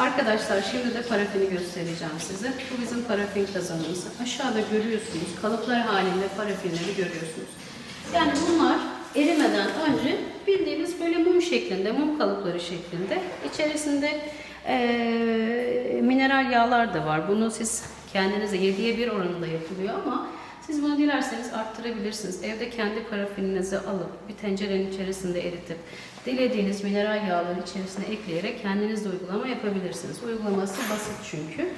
Arkadaşlar şimdi de parafini göstereceğim size. Bu bizim parafin kazanımız. Aşağıda görüyorsunuz. Kalıplar halinde parafinleri görüyorsunuz. Yani bunlar erimeden önce bildiğiniz böyle mum şeklinde, mum kalıpları şeklinde. İçerisinde eee, mineral yağlar da var. Bunu siz kendinize 7'ye 1 oranında yapılıyor ama siz bunu dilerseniz arttırabilirsiniz. Evde kendi parafininizi alıp bir tencerenin içerisinde eritip dilediğiniz mineral yağları içerisine ekleyerek kendiniz de uygulama yapabilirsiniz. Uygulaması basit çünkü.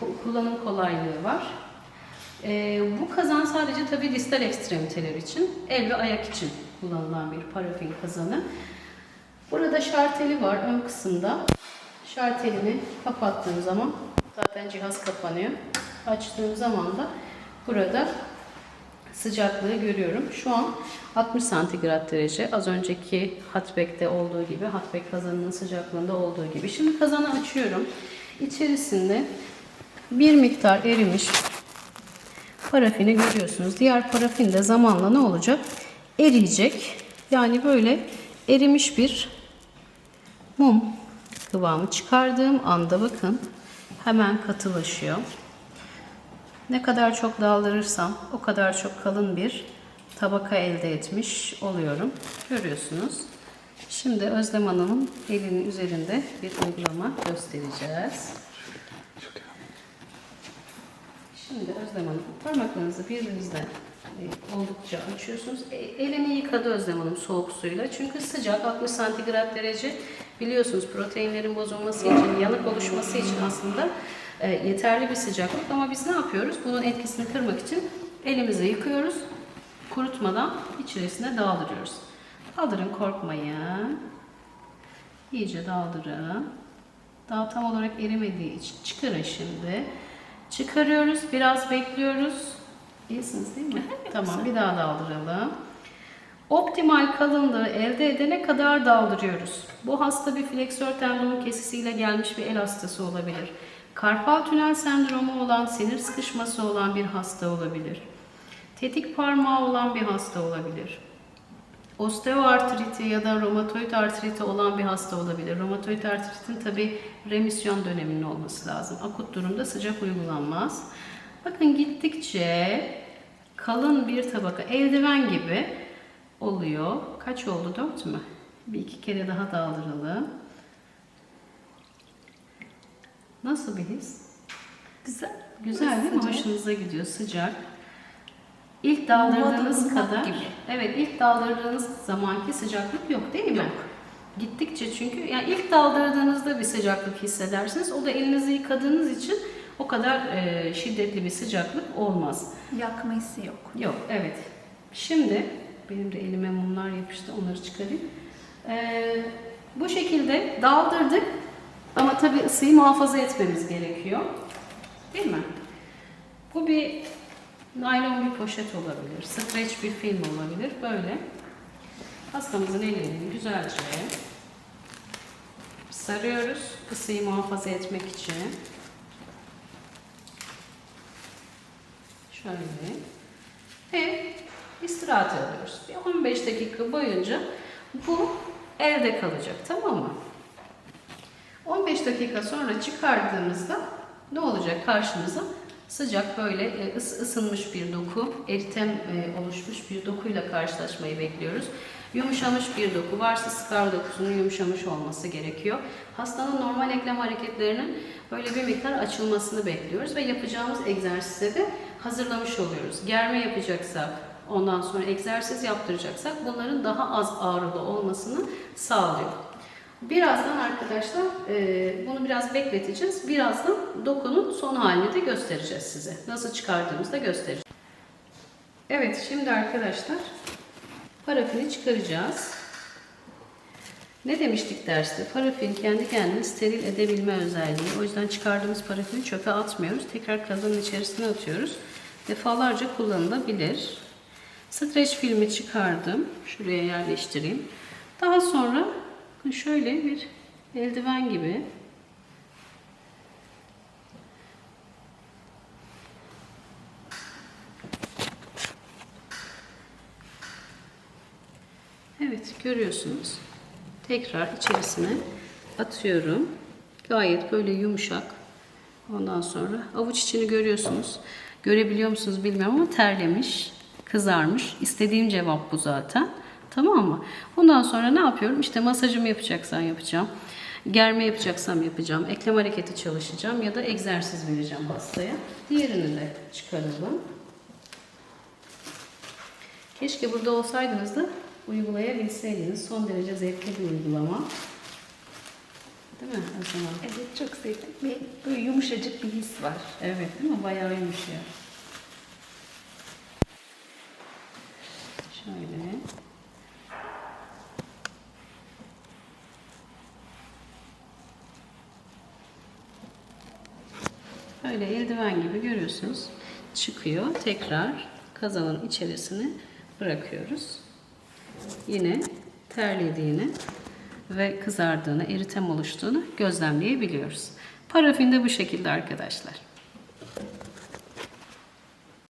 Ku- Kullanım kolaylığı var. Ee, bu kazan sadece tabii distal ekstremiteler için, el ve ayak için kullanılan bir parafin kazanı. Burada şarteli var ön kısımda. Şartelini kapattığım zaman zaten cihaz kapanıyor. Açtığım zaman da burada sıcaklığı görüyorum. Şu an 60 santigrat derece. Az önceki hotback'te olduğu gibi, hotback kazanının sıcaklığında olduğu gibi. Şimdi kazanı açıyorum. İçerisinde bir miktar erimiş parafini görüyorsunuz. Diğer parafin de zamanla ne olacak? Eriyecek. Yani böyle erimiş bir mum kıvamı çıkardığım anda bakın hemen katılaşıyor. Ne kadar çok daldırırsam o kadar çok kalın bir tabaka elde etmiş oluyorum. Görüyorsunuz. Şimdi Özlem Hanım'ın elinin üzerinde bir uygulama göstereceğiz. Şimdi Özlem Hanım parmaklarınızı birbirinizden e, oldukça açıyorsunuz. E, elini yıkadı Özlem Hanım soğuk suyla. Çünkü sıcak 60 santigrat derece biliyorsunuz proteinlerin bozulması için, yanık oluşması için aslında e, yeterli bir sıcaklık. Ama biz ne yapıyoruz? Bunun etkisini kırmak için elimizi yıkıyoruz. Kurutmadan içerisine daldırıyoruz. Daldırın korkmayın. İyice daldırın. Daha tam olarak erimediği için çıkarın şimdi. Çıkarıyoruz, biraz bekliyoruz. İyisiniz değil mi? tamam, bir daha daldıralım. Optimal kalınlığı elde edene kadar daldırıyoruz. Bu hasta bir fleksör tendon kesisiyle gelmiş bir el hastası olabilir. Karpal tünel sendromu olan, sinir sıkışması olan bir hasta olabilir. Tetik parmağı olan bir hasta olabilir. Osteoartriti ya da romatoid artriti olan bir hasta olabilir. Romatoid artritin tabi remisyon döneminin olması lazım. Akut durumda sıcak uygulanmaz. Bakın gittikçe kalın bir tabaka eldiven gibi oluyor. Kaç oldu? Dört mü? Bir iki kere daha daldıralım. Nasıl bir his? Güzel. Güzel değil mi? Sıcak. Hoşunuza gidiyor. Sıcak. İlk daldırdığınız kadar, gibi. evet ilk daldırdığınız zamanki sıcaklık yok değil mi? Gittikçe çünkü yani ilk daldırdığınızda bir sıcaklık hissedersiniz. O da elinizi yıkadığınız için o kadar e, şiddetli bir sıcaklık olmaz. Yakma hissi yok. Yok, evet. Şimdi benim de elime mumlar yapıştı. Onları çıkarayım. Ee, bu şekilde daldırdık. Ama tabii ısıyı muhafaza etmemiz gerekiyor. Değil mi? Bu bir naylon bir poşet olabilir. Streç bir film olabilir. Böyle hastamızın elini güzelce sarıyoruz. Isıyı muhafaza etmek için. Şöyle. Ve istirahat alıyoruz. Bir 15 dakika boyunca bu elde kalacak tamam mı? 15 dakika sonra çıkardığımızda ne olacak karşımıza? Sıcak böyle e, ıs- ısınmış bir doku, eritem e, oluşmuş bir dokuyla karşılaşmayı bekliyoruz. Yumuşamış bir doku varsa skar dokusunun yumuşamış olması gerekiyor. Hastanın normal eklem hareketlerinin böyle bir miktar açılmasını bekliyoruz ve yapacağımız egzersize de hazırlamış oluyoruz. Germe yapacaksak, ondan sonra egzersiz yaptıracaksak bunların daha az ağrılı olmasını sağlıyor. Birazdan arkadaşlar e, bunu biraz bekleteceğiz. Birazdan dokunun son halini de göstereceğiz size. Nasıl çıkardığımızı da göstereceğiz. Evet şimdi arkadaşlar parafini çıkaracağız. Ne demiştik derste? Parafin kendi kendini steril edebilme özelliği. O yüzden çıkardığımız parafini çöpe atmıyoruz. Tekrar kazanın içerisine atıyoruz. Defalarca kullanılabilir. Streç filmi çıkardım. Şuraya yerleştireyim. Daha sonra şöyle bir eldiven gibi Evet görüyorsunuz. Tekrar içerisine atıyorum. Gayet böyle yumuşak. Ondan sonra avuç içini görüyorsunuz. Görebiliyor musunuz bilmiyorum ama terlemiş, kızarmış. İstediğim cevap bu zaten. Tamam mı? Ondan sonra ne yapıyorum? İşte masajımı yapacaksan yapacağım. Germe yapacaksam yapacağım. Eklem hareketi çalışacağım ya da egzersiz vereceğim hastaya. Diğerini de çıkaralım. Keşke burada olsaydınız da uygulayabilseydiniz. Son derece zevkli bir uygulama. Değil mi o zaman? Evet çok zevkli. Ve böyle yumuşacık bir his var. Evet değil mi? Bayağı yumuşuyor. Şöyle. Böyle eldiven gibi görüyorsunuz. Çıkıyor. Tekrar kazanın içerisine bırakıyoruz. Yine terlediğini ve kızardığını, eritem oluştuğunu gözlemleyebiliyoruz. Parafin de bu şekilde arkadaşlar.